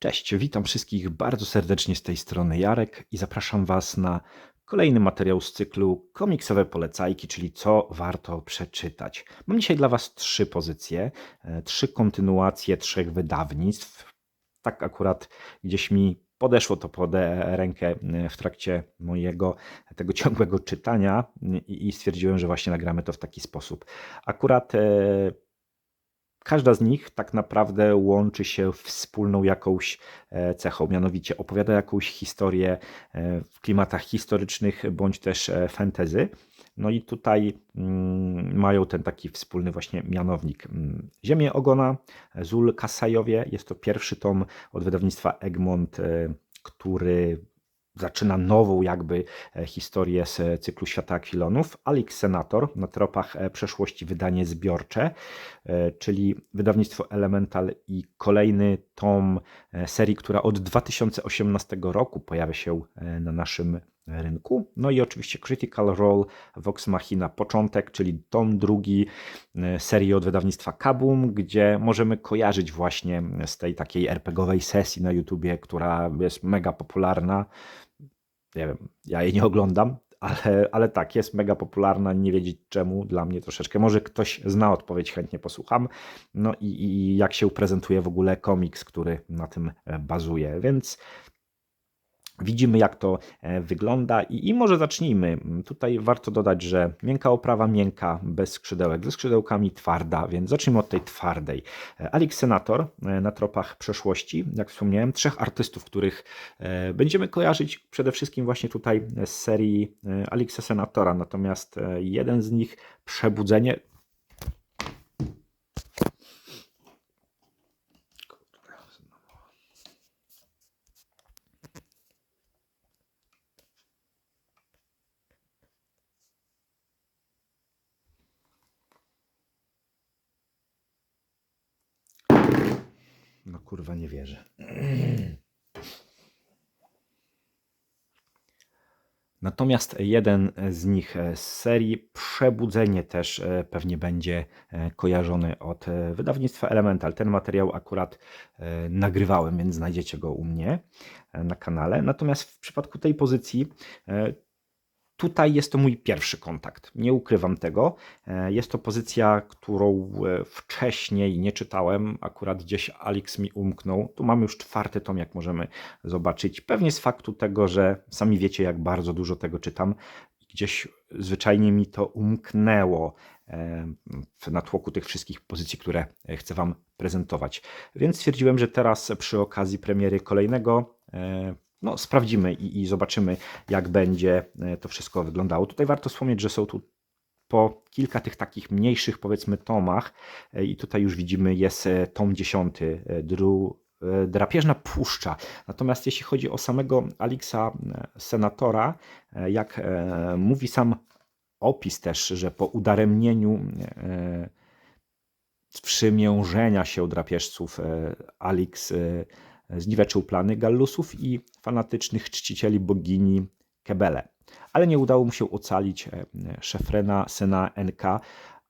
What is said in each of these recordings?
Cześć, witam wszystkich bardzo serdecznie z tej strony Jarek i zapraszam Was na kolejny materiał z cyklu komiksowe polecajki, czyli co warto przeczytać. Mam dzisiaj dla Was trzy pozycje, e, trzy kontynuacje trzech wydawnictw. Tak akurat gdzieś mi podeszło to pod rękę e, w trakcie mojego tego ciągłego czytania i stwierdziłem, że właśnie nagramy to w taki sposób. Akurat e, Każda z nich tak naprawdę łączy się wspólną jakąś e, cechą, mianowicie opowiada jakąś historię e, w klimatach historycznych bądź też e, fantasy. No i tutaj mm, mają ten taki wspólny właśnie mianownik. Mm, Ziemię Ogona, Zul Kasajowie. Jest to pierwszy tom od wydawnictwa Egmont, który zaczyna nową jakby e, historię z cyklu Świata Akwilonów. Alex Senator na tropach e, przeszłości wydanie zbiorcze, e, czyli wydawnictwo Elemental i kolejny tom serii, która od 2018 roku pojawia się na naszym rynku. No i oczywiście Critical Role Vox Machina początek, czyli tom drugi serii od wydawnictwa Kabum, gdzie możemy kojarzyć właśnie z tej takiej RPGowej sesji na YouTubie, która jest mega popularna nie wiem, ja jej nie oglądam, ale, ale tak, jest mega popularna, nie wiedzieć czemu, dla mnie troszeczkę. Może ktoś zna odpowiedź, chętnie posłucham. No i, i jak się prezentuje w ogóle komiks, który na tym bazuje, więc Widzimy, jak to e, wygląda i, i, może zacznijmy. Tutaj warto dodać, że miękka oprawa, miękka, bez skrzydełek, ze skrzydełkami twarda, więc zacznijmy od tej twardej. E, Alex Senator e, na tropach przeszłości, jak wspomniałem, trzech artystów, których będziemy kojarzyć przede wszystkim właśnie tutaj z serii Alexa Senatora, natomiast jeden z nich, Przebudzenie, No kurwa nie wierzę. Natomiast jeden z nich z serii Przebudzenie też e, pewnie będzie e, kojarzony od e, wydawnictwa Elemental. Ten materiał akurat nagrywałem, więc znajdziecie go u mnie na kanale. Natomiast w przypadku tej pozycji Tutaj jest to mój pierwszy kontakt. Nie ukrywam tego. E, jest to pozycja, którą e, wcześniej nie czytałem. Akurat gdzieś Alex mi umknął. Tu mamy już czwarty tom, jak możemy zobaczyć. Pewnie z faktu tego, że sami wiecie, jak bardzo dużo tego czytam. Gdzieś zwyczajnie mi to umknęło e, w natłoku tych wszystkich pozycji, które chcę Wam prezentować. Więc stwierdziłem, że teraz przy okazji premiery kolejnego no, sprawdzimy i, i zobaczymy, jak będzie e, to wszystko wyglądało. Tutaj warto wspomnieć, że są tu po kilka tych takich mniejszych, powiedzmy, tomach, e, i tutaj już widzimy, jest e, tom dziesiąty, Dru, drapieżna puszcza. Natomiast jeśli chodzi o samego Alixa Senatora, jak mówi sam opis też, że po udaremnieniu przymierzenia się drapieżców Alix zniweczył plany Gallusów i fanatycznych czcicieli bogini Kebele. Ale nie udało mu się ocalić e, Szefrena, syna NK,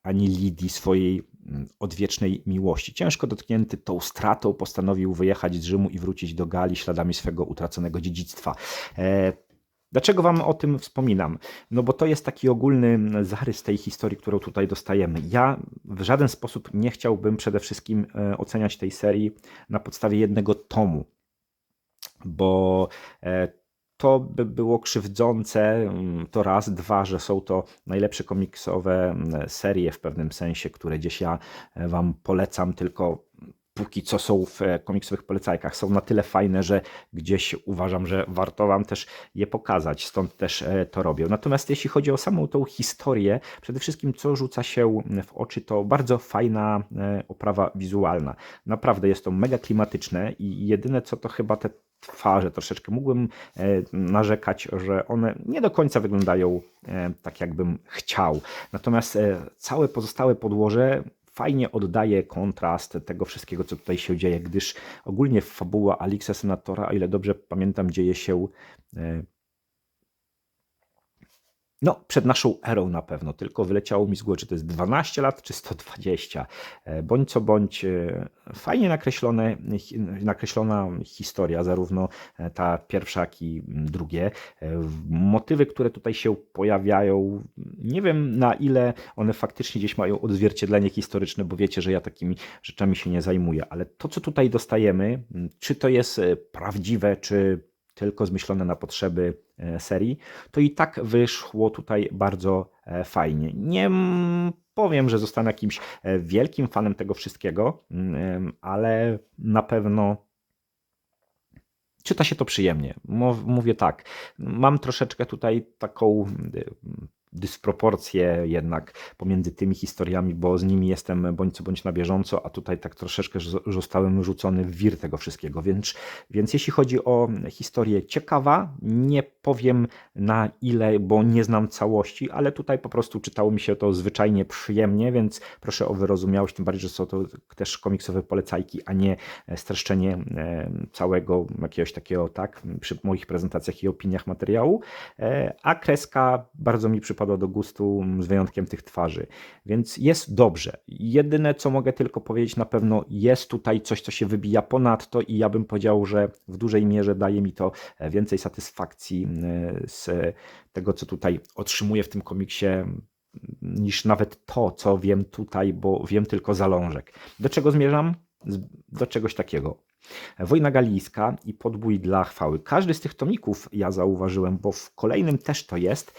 ani Lidii swojej mm, odwiecznej miłości. Ciężko dotknięty tą stratą postanowił wyjechać z Rzymu i wrócić do Gali śladami swego utraconego dziedzictwa. Dlaczego Wam o tym wspominam? No bo to jest taki ogólny zarys tej historii, którą tutaj dostajemy. Ja w żaden sposób nie chciałbym przede wszystkim e, oceniać tej serii na podstawie jednego tomu, bo e, to by było krzywdzące, mm, to raz, dwa, że są to najlepsze komiksowe mm, serie w pewnym sensie, które gdzieś ja e, Wam polecam, tylko póki co są w e, komiksowych polecajkach. Są na tyle fajne, że gdzieś uważam, że warto Wam też je pokazać, stąd też e, to robię. Natomiast jeśli chodzi o samą tą historię, przede wszystkim co rzuca się w oczy, to bardzo fajna e, oprawa wizualna. Naprawdę jest to mega klimatyczne i jedyne co to chyba te twarze troszeczkę mógłbym narzekać, że one nie do końca wyglądają tak, jakbym chciał. Natomiast całe pozostałe podłoże fajnie oddaje kontrast tego wszystkiego, co tutaj się dzieje, gdyż ogólnie fabuła Alixa Senatora, o ile dobrze pamiętam, dzieje się e, No, przed naszą erą na pewno, tylko wyleciało mi z głowy, czy to jest 12 lat, czy 120. E, bądź co bądź, e, fajnie nakreślone, nakreślona historia, zarówno e, ta pierwsza, jak i drugie. Motywy, które tutaj się pojawiają, nie wiem na ile one faktycznie gdzieś mają odzwierciedlenie historyczne, bo wiecie, że ja takimi rzeczami się nie zajmuję, ale to, co tutaj dostajemy, czy to jest prawdziwe, czy tylko zmyślone na potrzeby e, serii, to i tak wyszło tutaj bardzo e, fajnie. Nie powiem, że zostanę jakimś e, wielkim fanem tego wszystkiego, mm, ale na pewno czyta się to przyjemnie. Mówię tak, mam troszeczkę tutaj taką dysproporcje jednak pomiędzy tymi historiami, bo z nimi jestem bądź co bądź na bieżąco, a tutaj tak troszeczkę zostałem rzucony w wir tego wszystkiego. Więc, więc jeśli chodzi o historię ciekawa, nie powiem na ile, bo nie znam całości, ale tutaj po prostu czytało mi się to zwyczajnie przyjemnie, więc proszę o wyrozumiałość, tym bardziej, że są to też komiksowe polecajki, a nie streszczenie e, całego jakiegoś takiego, tak, przy moich prezentacjach i opiniach materiału, e, a kreska bardzo mi przypomina przypadła do gustu, z wyjątkiem tych twarzy. Więc jest dobrze. Jedyne, co mogę tylko powiedzieć, na pewno jest tutaj coś, co się wybija ponad to, i ja bym powiedział, że w dużej mierze daje mi to e, więcej satysfakcji e, z tego, co tutaj otrzymuję w tym komiksie niż nawet to, co wiem tutaj, bo wiem tylko zalążek. Do czego zmierzam? Do czegoś takiego. Wojna Galijska i Podbój dla chwały. Każdy z tych tomików ja zauważyłem, bo w kolejnym też to jest.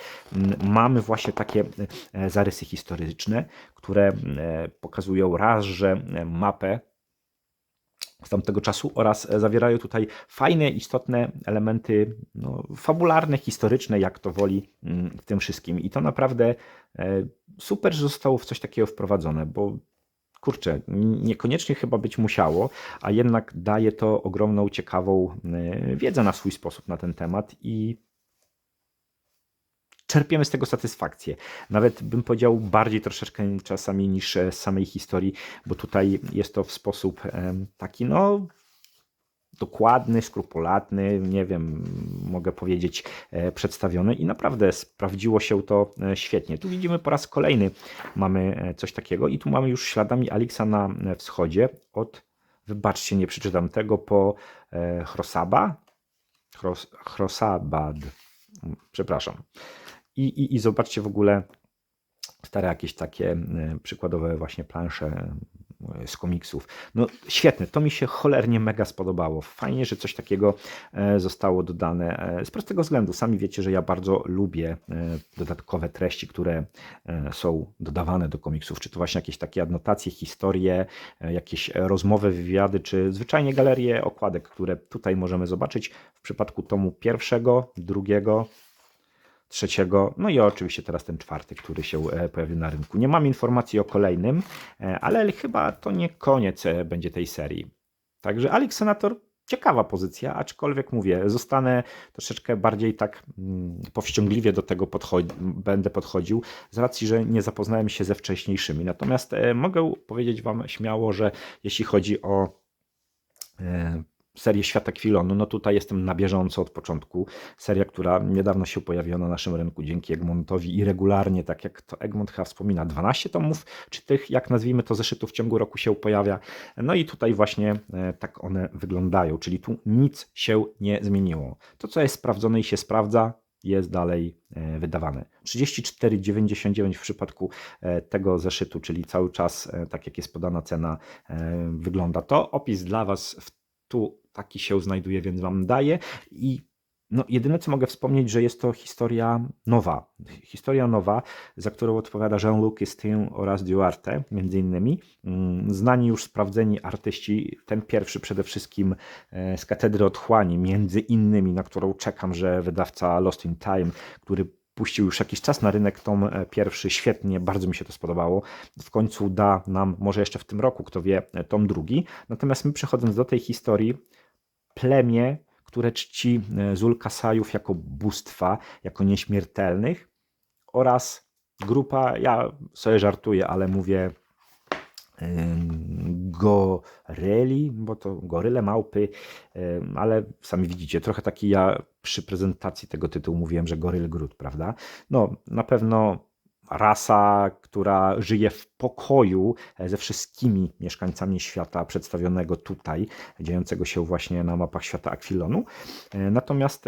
Mamy właśnie takie e, zarysy historyczne, które e, pokazują raz, że mapę z tamtego czasu oraz zawierają tutaj fajne, istotne elementy no, fabularne, historyczne, jak to woli w tym wszystkim. I to naprawdę e, super, że zostało w coś takiego wprowadzone, bo kurczę, niekoniecznie chyba być musiało, a jednak daje to ogromną, ciekawą e, wiedzę na swój sposób na ten temat i czerpiemy z tego satysfakcję. Nawet bym powiedział bardziej troszeczkę czasami niż z samej historii, bo tutaj jest to w sposób taki, no dokładny, skrupulatny, nie wiem, mogę powiedzieć, e, przedstawiony i naprawdę sprawdziło się to e, świetnie. Tu widzimy po raz kolejny mamy e, coś takiego i tu mamy już śladami Alixa na wschodzie od, wybaczcie, nie przeczytam tego, po Chrosaba, Chros, Chrosabad, przepraszam. I, i, I zobaczcie w ogóle stare jakieś takie przykładowe właśnie plansze z komiksów. No świetne, to mi się cholernie mega spodobało. Fajnie, że coś takiego e, zostało dodane. E, z prostego względu, sami wiecie, że ja bardzo lubię e, dodatkowe treści, które są dodawane do komiksów. Czy to właśnie jakieś takie adnotacje, historie, jakieś rozmowy, wywiady, czy zwyczajnie galerie okładek, które tutaj możemy zobaczyć w przypadku tomu pierwszego, drugiego, trzeciego, no i oczywiście teraz ten czwarty, który się e, pojawił na rynku. Nie mam informacji o kolejnym, e, ale chyba to nie koniec e, będzie tej serii. Także Alex Senator ciekawa pozycja, aczkolwiek mówię, zostanę troszeczkę bardziej tak mm, powściągliwie do tego podchodzi, będę podchodził, z racji, że nie zapoznałem się ze wcześniejszymi. Natomiast mogę powiedzieć Wam śmiało, że jeśli chodzi o serię Świata Kwilonu, no tutaj jestem na bieżąco od początku. Seria, która niedawno się pojawiła na naszym rynku dzięki Egmontowi i regularnie, tak jak to Egmont chyba wspomina, 12 tomów, czy tych, jak nazwijmy to, zeszytów w ciągu roku się pojawia. No i tutaj właśnie e, tak one wyglądają, czyli tu nic się nie zmieniło. To, co jest sprawdzone i się sprawdza, jest dalej e, wydawane. 34,99 w przypadku e, tego zeszytu, czyli cały czas, tak jak jest podana cena, wygląda to. Opis dla Was w tu taki się znajduje, więc wam daję. I no, jedyne co mogę wspomnieć, że jest to historia nowa. Historia nowa, za którą odpowiada Jean-Luc Estin oraz Duarte, między innymi. Mm, znani już sprawdzeni artyści, ten pierwszy przede wszystkim e, z Katedry Otchłani, między innymi, na którą czekam, że wydawca Lost in Time, który puścił już jakiś czas na rynek tom e, pierwszy, świetnie, bardzo mi się to spodobało. W końcu da nam, może jeszcze w tym roku, kto wie, e, tom drugi. Natomiast my przechodząc do tej historii, plemię, które czci e, Zulkasajów jako bóstwa, jako nieśmiertelnych oraz grupa, ja sobie żartuję, ale mówię goryli, bo to goryle, małpy, ale sami widzicie, trochę taki ja przy prezentacji tego tytułu mówiłem, że goryl gród, prawda? No, na pewno rasa, która żyje w pokoju ze wszystkimi mieszkańcami świata przedstawionego tutaj, dziejącego się właśnie na mapach świata Aquilonu. Natomiast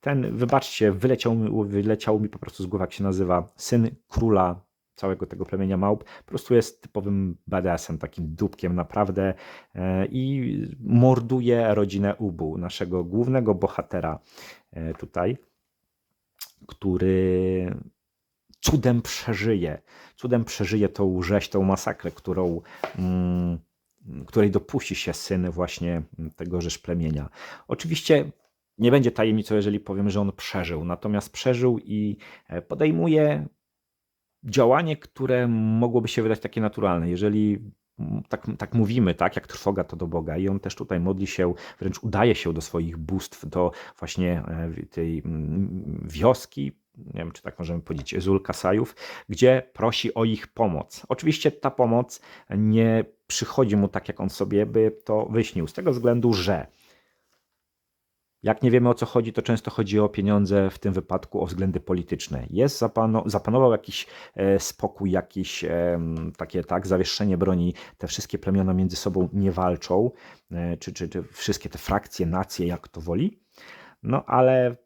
ten, wybaczcie, wyleciał mi, wyleciał mi po prostu z głowy, jak się nazywa, syn króla całego tego plemienia małp, po prostu jest typowym badassem, takim dupkiem naprawdę e, i morduje rodzinę Ubu, naszego głównego bohatera e, tutaj, który cudem przeżyje, cudem przeżyje tą rzeź, tą masakrę, którą mm, której dopuści się syn właśnie tegoż plemienia. Oczywiście nie będzie tajemnicą, jeżeli powiem, że on przeżył. Natomiast przeżył i e, podejmuje działanie, które mogłoby się wydać takie naturalne. Jeżeli tak, tak mówimy, tak, jak trwoga to do Boga i on też tutaj modli się, wręcz udaje się do swoich bóstw, do właśnie e, tej wioski, nie wiem, czy tak możemy powiedzieć, Zulkasajów, gdzie prosi o ich pomoc. Oczywiście ta pomoc nie przychodzi mu tak, jak on sobie by to wyśnił, z tego względu, że jak nie wiemy o co chodzi, to często chodzi o pieniądze, w tym wypadku o względy polityczne. Jest zapano, zapanował jakiś e, spokój, jakieś e, takie tak, zawieszenie broni. Te wszystkie plemiona między sobą nie walczą, e, czy, czy, czy wszystkie te frakcje, nacje, jak to woli. No ale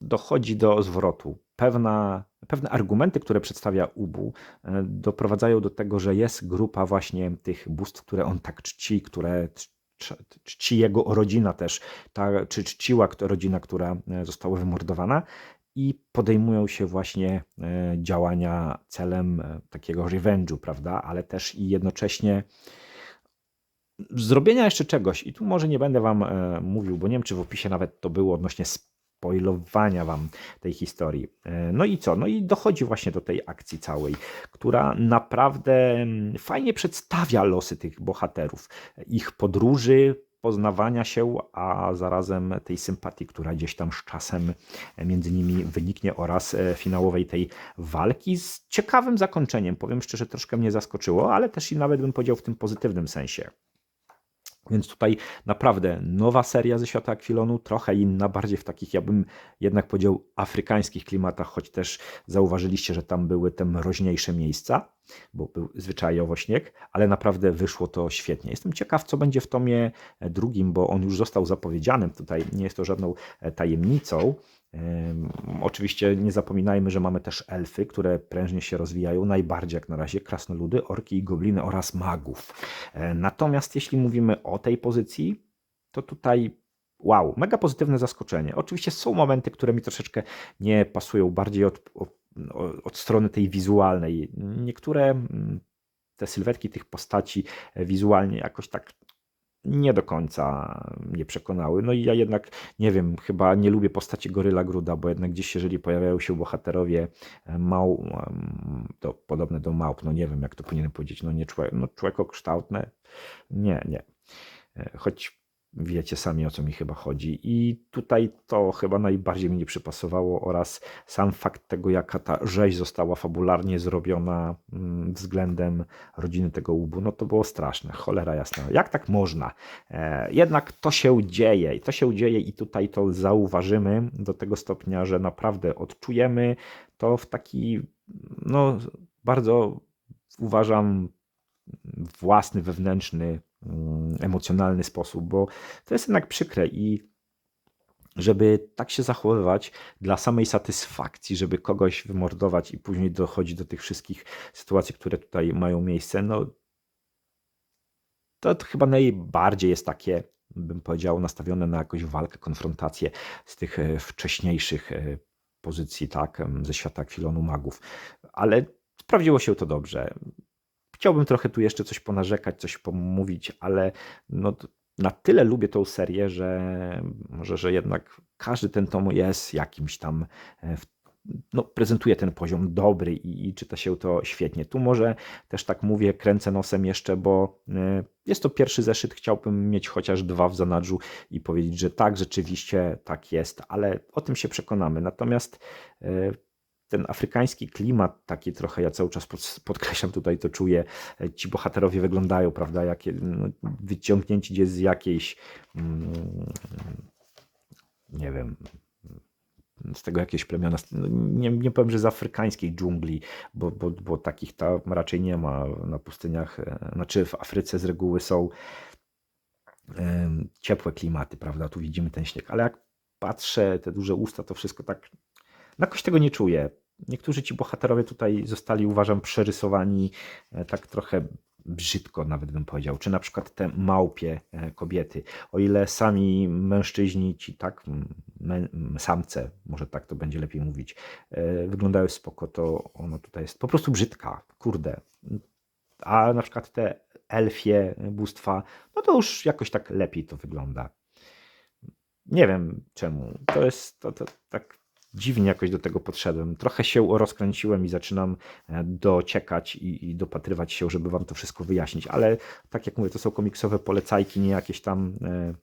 dochodzi do zwrotu. Pewna, pewne argumenty, które przedstawia Ubu, e, doprowadzają do tego, że jest grupa właśnie tych bóstw, które on tak czci, które czci jego rodzina też, ta, czy czciła rodzina, która e, została wymordowana i podejmują się właśnie e, działania celem takiego revenge'u, prawda, ale też i jednocześnie zrobienia jeszcze czegoś i tu może nie będę wam mówił, bo nie wiem czy w opisie nawet to było odnośnie spoilowania wam tej historii. E, no i co? No i dochodzi właśnie do tej akcji całej, która naprawdę mm, fajnie przedstawia losy tych bohaterów, ich podróży, poznawania się, a zarazem tej sympatii, która gdzieś tam z czasem między nimi wyniknie oraz e, finałowej tej walki z ciekawym zakończeniem. Powiem szczerze, troszkę mnie zaskoczyło, ale też i nawet bym powiedział w tym pozytywnym sensie. Więc tutaj naprawdę nowa seria ze świata Aquilonu, trochę inna, bardziej w takich, ja bym jednak powiedział, afrykańskich klimatach, choć też zauważyliście, że tam były te mroźniejsze miejsca, bo był zwyczajowo śnieg, ale naprawdę wyszło to świetnie. Jestem ciekaw, co będzie w tomie drugim, bo on już został zapowiedziany. Tutaj nie jest to żadną e, tajemnicą. Oczywiście nie zapominajmy, że mamy też elfy, które prężnie się rozwijają, najbardziej jak na razie krasnoludy, orki i gobliny oraz magów. E, natomiast jeśli mówimy o tej pozycji, to tutaj wow, mega pozytywne zaskoczenie. Oczywiście są momenty, które mi troszeczkę nie pasują bardziej od, od, od strony tej wizualnej. Niektóre mm, te sylwetki tych postaci wizualnie jakoś tak nie do końca mnie przekonały. No i ja jednak, nie wiem, chyba nie lubię postaci Goryla Gruda, bo jednak gdzieś, jeżeli pojawiają się bohaterowie e, mał, to podobne do małp, no nie wiem, jak to powinienem powiedzieć, no nie człowiek, no człowiekokształtne, nie, nie. E, choć Wiecie sami o co mi chyba chodzi. I tutaj to chyba najbardziej mi nie przypasowało oraz sam fakt tego, jaka ta rzeź została fabularnie zrobiona mm, względem rodziny tego łubu, no to było straszne. Cholera jasna. Jak tak można? E, jednak to się dzieje i to się dzieje i tutaj to zauważymy do tego stopnia, że naprawdę odczujemy to w taki, no bardzo uważam, własny, wewnętrzny emocjonalny sposób, bo to jest jednak przykre i żeby tak się zachowywać dla samej satysfakcji, żeby kogoś wymordować i później dochodzi do tych wszystkich sytuacji, które tutaj mają miejsce, no to chyba najbardziej jest takie, bym powiedział, nastawione na jakąś walkę, konfrontację z tych e, wcześniejszych e, pozycji, tak, ze świata kwilonu magów. Ale sprawdziło się to dobrze. Chciałbym trochę tu jeszcze coś ponarzekać, coś pomówić, ale no, na tyle lubię tą serię, że może, że jednak każdy ten tom jest jakimś tam e, no, prezentuje ten poziom dobry i, i, czyta się to świetnie. Tu może też tak mówię, kręcę nosem jeszcze, bo e, jest to pierwszy zeszyt, chciałbym mieć chociaż dwa w zanadrzu i powiedzieć, że tak, rzeczywiście tak jest, ale o tym się przekonamy. Natomiast e, ten afrykański klimat, taki trochę, ja cały czas podkreślam tutaj, to czuję, ci bohaterowie wyglądają, prawda, jakie, no, wyciągnięci gdzieś z jakiejś, mm, nie wiem, z tego jakieś plemiona, no, nie, nie powiem, że z afrykańskiej dżungli, bo, bo, bo takich tam raczej nie ma na pustyniach, e, znaczy w Afryce z reguły są ciepłe klimaty, prawda, tu widzimy ten śnieg, ale jak patrzę, te duże usta, to wszystko tak, jakoś tego nie czuję. Niektórzy ci bohaterowie tutaj zostali, uważam, przerysowani e, tak trochę brzydko nawet bym powiedział, czy na przykład te małpie e, kobiety, o ile sami mężczyźni, ci tak, samce, może tak to będzie lepiej mówić, e, wyglądają spoko, to ona tutaj jest po prostu brzydka, kurde. A na przykład te elfie bóstwa, no to już jakoś tak lepiej to wygląda. Nie wiem czemu. To jest to, to tak dziwnie jakoś do tego podszedłem. Trochę się rozkręciłem i zaczynam e, dociekać i, i, dopatrywać się, żeby wam to wszystko wyjaśnić. Ale tak jak mówię, to są komiksowe polecajki, nie jakieś tam e,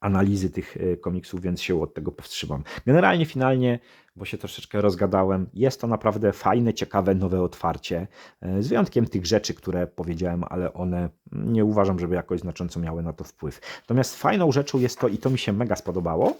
analizy tych e, komiksów, więc się od tego powstrzymam. Generalnie, finalnie bo się troszeczkę rozgadałem. Jest to naprawdę fajne, ciekawe, nowe otwarcie. E, z wyjątkiem tych rzeczy, które powiedziałem, ale one nie uważam, żeby jakoś znacząco miały na to wpływ. Natomiast fajną rzeczą jest to, i to mi się mega spodobało,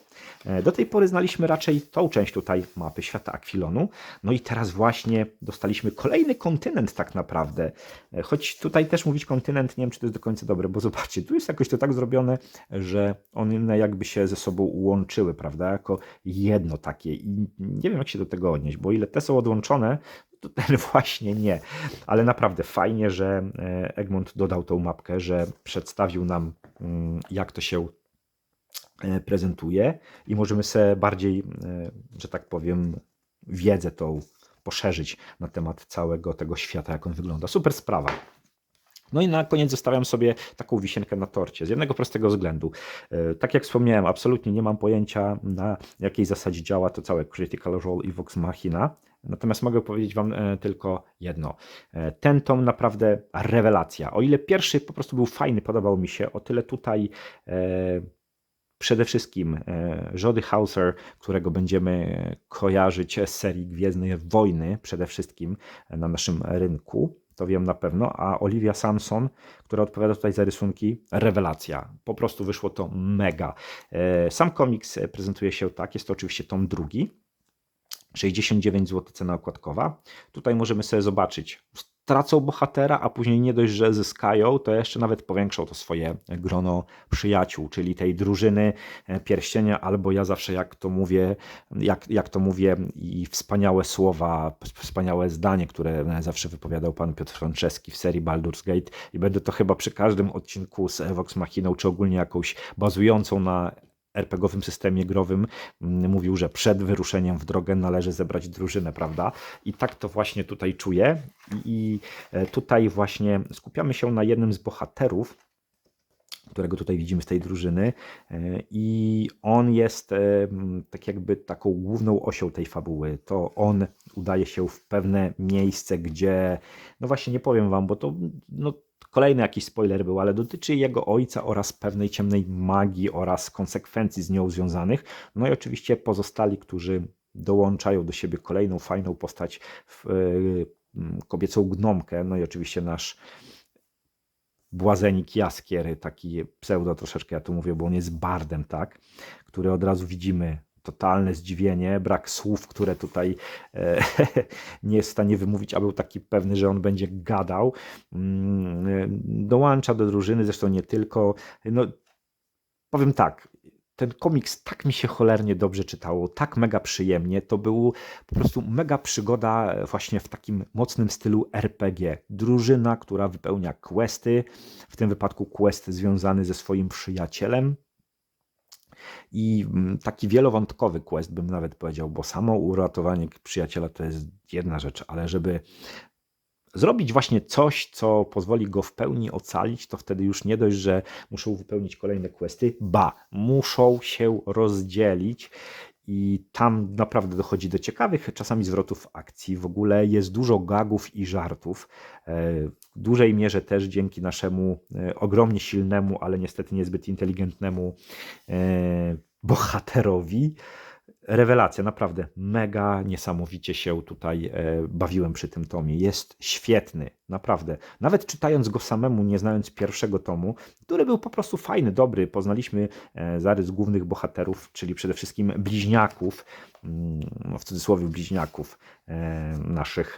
e, do tej pory znaliśmy raczej tą część tutaj mapy świata Aquilonu. No i teraz właśnie dostaliśmy kolejny kontynent tak naprawdę. E, choć tutaj też mówić kontynent, nie wiem czy to jest do końca dobre, bo zobaczcie, tu jest jakoś to tak zrobione, że one jakby się ze sobą łączyły, prawda, jako jedno takie. I nie wiem, jak się do tego odnieść, bo ile te są odłączone, to ten właśnie nie. Ale naprawdę fajnie, że e, Egmont dodał tą mapkę, że przedstawił nam, mm, jak to się e, prezentuje i możemy sobie bardziej, e, że tak powiem, wiedzę tą poszerzyć na temat całego tego świata, jak on wygląda. Super sprawa. No i na koniec zostawiam sobie taką wisienkę na torcie z jednego prostego względu. E, tak jak wspomniałem, absolutnie nie mam pojęcia na jakiej zasadzie działa to całe Critical Role i Vox Machina. Natomiast mogę powiedzieć Wam e, tylko jedno. E, ten tom naprawdę rewelacja. O ile pierwszy po prostu był fajny, podobał mi się, o tyle tutaj przede wszystkim Jody Hauser, którego będziemy kojarzyć z serii Gwiezdnej Wojny, przede wszystkim na naszym rynku to wiem na pewno, a Olivia Samson, która odpowiada tutaj za rysunki, rewelacja. Po prostu wyszło to mega. E, sam komiks prezentuje się tak, jest to oczywiście tom drugi, 69 zł cena okładkowa. Tutaj możemy sobie zobaczyć tracą bohatera, a później nie dość, że zyskają, to jeszcze nawet powiększą to swoje grono przyjaciół, czyli tej drużyny e, pierścienia, albo ja zawsze jak to mówię, jak, jak to mówię i wspaniałe słowa, wspaniałe zdanie, które zawsze wypowiadał pan Piotr Franceski w serii Baldur's Gate. I będę to chyba przy każdym odcinku z Vox Machiną, czy ogólnie jakąś bazującą na RPGowym systemie growym mm, mówił, że przed wyruszeniem w drogę należy zebrać drużynę, prawda? I tak to właśnie tutaj czuję. I e, tutaj właśnie skupiamy się na jednym z bohaterów, którego tutaj widzimy z tej drużyny. E, I on jest e, tak jakby taką główną osią tej fabuły. To on udaje się w pewne miejsce, gdzie, no właśnie nie powiem wam, bo to no, Kolejny jakiś spoiler był, ale dotyczy jego ojca oraz pewnej ciemnej magii oraz konsekwencji z nią związanych. No i oczywiście pozostali, którzy dołączają do siebie kolejną fajną postać, yy, kobiecą gnomkę, no i oczywiście nasz błazenik Jaskier, taki pseudo troszeczkę, ja tu mówię, bo on jest bardem, tak, który od razu widzimy totalne zdziwienie, brak słów, które tutaj e, nie jest w stanie wymówić, a był taki pewny, że on będzie gadał. Mm, dołącza do drużyny, zresztą nie tylko. No, powiem tak, ten komiks tak mi się cholernie dobrze czytało, tak mega przyjemnie. To był po prostu mega przygoda właśnie w takim mocnym stylu RPG. Drużyna, która wypełnia questy, w tym wypadku quest związany ze swoim przyjacielem, i mm, taki wielowątkowy quest bym nawet powiedział, bo samo uratowanie przyjaciela to jest jedna rzecz, ale żeby zrobić właśnie coś, co pozwoli go w pełni ocalić, to wtedy już nie dość, że muszą wypełnić kolejne questy, ba, muszą się rozdzielić i tam naprawdę dochodzi do ciekawych czasami zwrotów akcji. W ogóle jest dużo gagów i żartów. E, w dużej mierze też dzięki naszemu e, ogromnie silnemu, ale niestety niezbyt inteligentnemu e, bohaterowi. Rewelacja, naprawdę mega niesamowicie się tutaj e, bawiłem przy tym tomie. Jest świetny, naprawdę. Nawet czytając go samemu, nie znając pierwszego tomu, który był po prostu fajny, dobry. Poznaliśmy e, zarys głównych bohaterów, czyli przede wszystkim bliźniaków, mm, w cudzysłowie bliźniaków e, naszych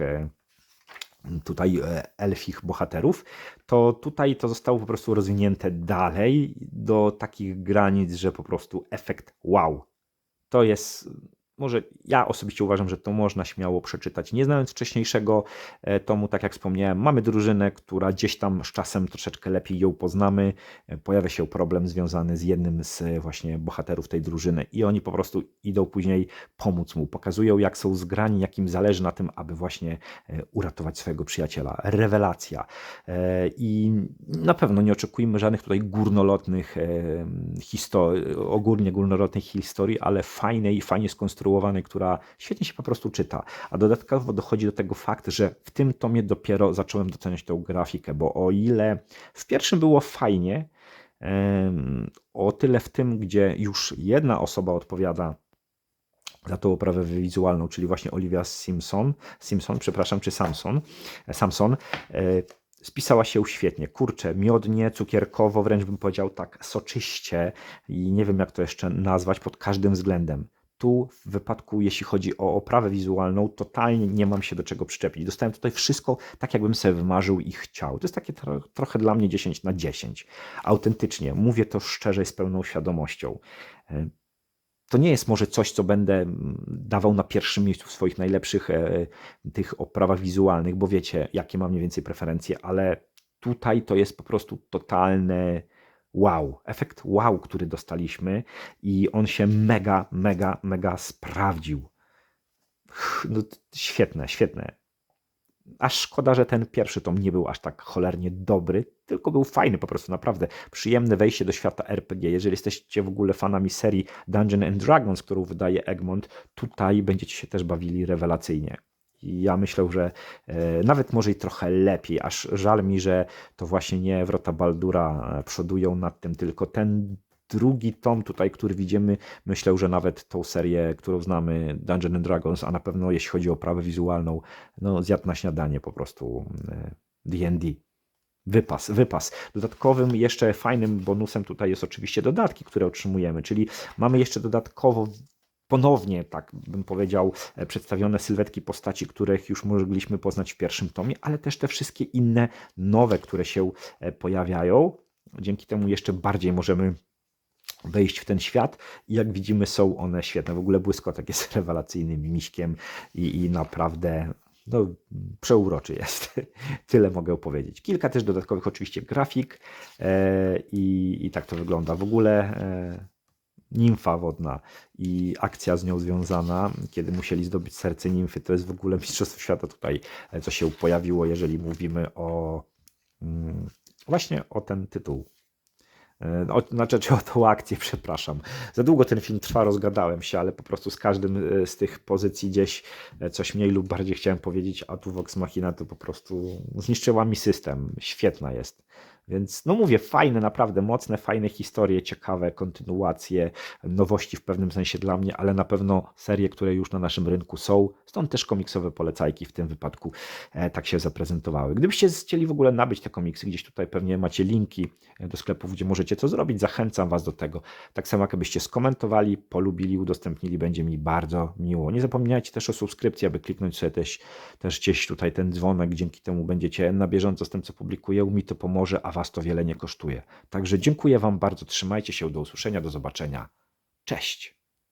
tutaj elfich bohaterów, to tutaj to zostało po prostu rozwinięte dalej do takich granic, że po prostu efekt wow. To jest może ja osobiście uważam, że to można śmiało przeczytać. Nie znając wcześniejszego e, tomu, tak jak wspomniałem, mamy drużynę, która gdzieś tam z czasem troszeczkę lepiej ją poznamy. E, pojawia się problem związany z jednym z e, właśnie bohaterów tej drużyny i oni po prostu idą później pomóc mu. Pokazują, jak są zgrani, jak im zależy na tym, aby właśnie uratować swojego przyjaciela. Rewelacja. I na pewno nie oczekujmy żadnych tutaj górnolotnych historii, ogólnie górnolotnych historii, ale fajnej, fajnie skonstruowanej która świetnie się po prostu czyta. A dodatkowo dochodzi do tego fakt, że w tym tomie dopiero zacząłem doceniać tę grafikę, bo o ile w pierwszym było fajnie, o tyle w tym, gdzie już jedna osoba odpowiada za tą oprawę wizualną, czyli właśnie Olivia Simpson, Simpson, przepraszam, czy Samson, Samson, e, spisała się świetnie. Kurczę, miodnie, cukierkowo, wręcz bym powiedział tak soczyście i nie wiem jak to jeszcze nazwać pod każdym względem tu w wypadku, jeśli chodzi o oprawę wizualną, totalnie nie mam się do czego przyczepić. Dostałem tutaj wszystko tak, jakbym sobie wymarzył i chciał. To jest takie tro trochę dla mnie 10 na 10. Autentycznie, mówię to szczerze i z pełną świadomością. E, to nie jest może coś, co będę mm, dawał na pierwszym miejscu w swoich najlepszych e, tych oprawach wizualnych, bo wiecie, jakie mam mniej więcej preferencje, ale tutaj to jest po prostu totalne wow, efekt wow, który dostaliśmy i on się mega, mega, mega sprawdził. No, świetne, świetne. Aż szkoda, że ten pierwszy tom nie był aż tak cholernie dobry, tylko był fajny po prostu, naprawdę. Przyjemne wejście do świata RPG. Jeżeli jesteście w ogóle fanami serii Dungeon and Dragons, którą wydaje Egmont, tutaj będziecie się też bawili rewelacyjnie. Ja myślę, że e, nawet może i trochę lepiej, aż żal mi, że to właśnie nie Wrota Baldura e, przodują nad tym, tylko ten drugi tom tutaj, który widzimy, myślę, że nawet tą serię, którą znamy, Dungeons and Dragons, a na pewno jeśli chodzi o prawę wizualną, no zjadł na śniadanie po prostu D&D. E, wypas, wypas. Dodatkowym jeszcze fajnym bonusem tutaj jest oczywiście dodatki, które otrzymujemy, czyli mamy jeszcze dodatkowo ponownie, tak bym powiedział, e, przedstawione sylwetki postaci, których już mogliśmy poznać w pierwszym tomie, ale też te wszystkie inne nowe, które się e, pojawiają. Dzięki temu jeszcze bardziej możemy wejść w ten świat i jak widzimy są one świetne. W ogóle Błyskotek jest rewelacyjnym miśkiem i, i naprawdę no, przeuroczy jest. Tyle mogę powiedzieć. Kilka też dodatkowych oczywiście grafik e, i, i tak to wygląda. W ogóle e, nimfa wodna i akcja z nią związana, kiedy musieli zdobyć serce nimfy, to jest w ogóle Mistrzostwo Świata tutaj, e, co się pojawiło, jeżeli mówimy o mm, właśnie o ten tytuł. E, o, znaczy, o tą akcję, przepraszam. Za długo ten film trwa, rozgadałem się, ale po prostu z każdym e, z tych pozycji gdzieś coś mniej lub bardziej chciałem powiedzieć, a tu Vox Machina to po prostu zniszczyła mi system. Świetna jest. Więc no mówię, fajne, naprawdę mocne, fajne historie, ciekawe kontynuacje, nowości w pewnym sensie dla mnie, ale na pewno serie, które już na naszym rynku są. Stąd też komiksowe polecajki w tym wypadku e, tak się zaprezentowały. Gdybyście chcieli w ogóle nabyć te komiksy, gdzieś tutaj pewnie macie linki e, do sklepów, gdzie możecie to zrobić. Zachęcam Was do tego. Tak samo jakbyście skomentowali, polubili, udostępnili, będzie mi bardzo miło. Nie zapominajcie też o subskrypcji, aby kliknąć sobie też, też gdzieś tutaj ten dzwonek. Dzięki temu będziecie na bieżąco z tym, co publikuję. Mi to pomoże, Was to wiele nie kosztuje. Także dziękuję Wam bardzo, trzymajcie się, do usłyszenia, do zobaczenia. Cześć!